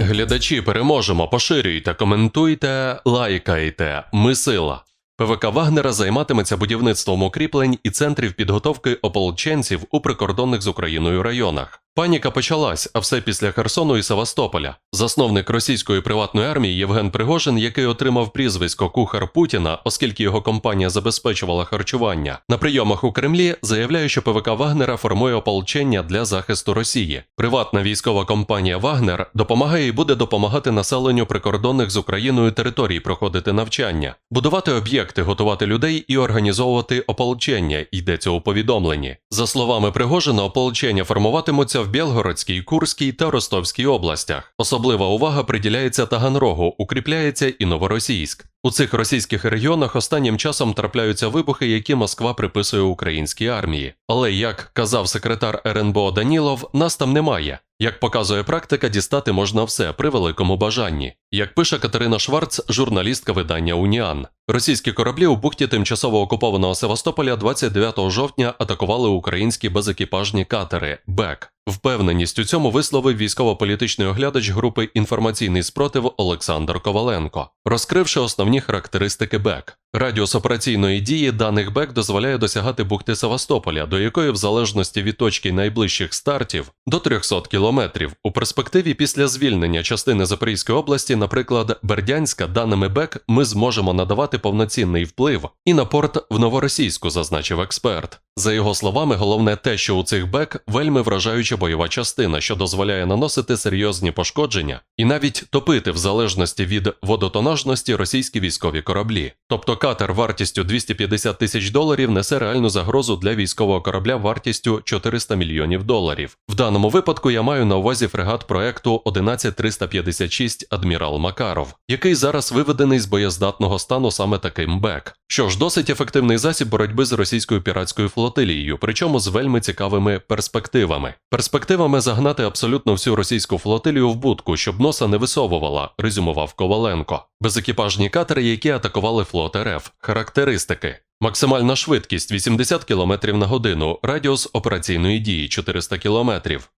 Глядачі, переможемо, поширюйте, коментуйте, лайкайте. Ми сила. ПВК Вагнера займатиметься будівництвом укріплень і центрів підготовки ополченців у прикордонних з Україною районах. Паніка почалась, а все після Херсону і Севастополя. Засновник російської приватної армії Євген Пригожин, який отримав прізвисько Кухар Путіна, оскільки його компанія забезпечувала харчування, на прийомах у Кремлі заявляє, що ПВК Вагнера формує ополчення для захисту Росії. Приватна військова компанія Вагнер допомагає і буде допомагати населенню прикордонних з Україною територій проходити навчання, будувати об'єкти, готувати людей і організовувати ополчення. Йдеться у повідомленні. За словами Пригожина, ополчення формуватимуться в Білгородській, Курській та Ростовській областях. Особлива увага приділяється Таганрогу, укріпляється і Новоросійськ. У цих російських регіонах останнім часом трапляються вибухи, які Москва приписує українській армії. Але як казав секретар РНБО Данілов, нас там немає. Як показує практика, дістати можна все при великому бажанні. Як пише Катерина Шварц, журналістка видання Уніан. Російські кораблі у бухті тимчасово окупованого Севастополя 29 жовтня атакували українські безекіпажні катери БЕК. Впевненість у цьому висловив військово-політичний оглядач групи інформаційний спротив Олександр Коваленко, розкривши основні характеристики БЕК. Радіус операційної дії даних БЕК дозволяє досягати бухти Севастополя, до якої, в залежності від точки найближчих стартів, до 300 кілометрів. У перспективі після звільнення частини Запорізької області, наприклад, Бердянська, даними БЕК, ми зможемо надавати повноцінний вплив і на порт в Новоросійську, зазначив експерт. За його словами, головне те, що у цих БЕК вельми вражаюча бойова частина, що дозволяє наносити серйозні пошкодження і навіть топити в залежності від водотонажності російські військові кораблі. Тобто катер вартістю 250 тисяч доларів несе реальну загрозу для військового корабля вартістю 400 мільйонів доларів. В даному випадку я маю на увазі фрегат проекту 11356 Адмірал Макаров, який зараз виведений з боєздатного стану саме таким БЕК. Що ж, досить ефективний засіб боротьби з російською піратською флотилією, причому з вельми цікавими перспективами. Перспективами загнати абсолютно всю російську флотилію в будку, щоб носа не висовувала, резюмував Коваленко. Безекіпажні катери, які атакували флот РФ. Характеристики. Максимальна швидкість 80 км на годину, радіус операційної дії 400 км,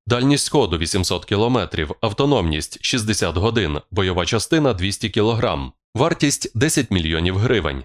дальність ходу 800 км, автономність 60 годин, бойова частина 200 кг, вартість 10 мільйонів гривень.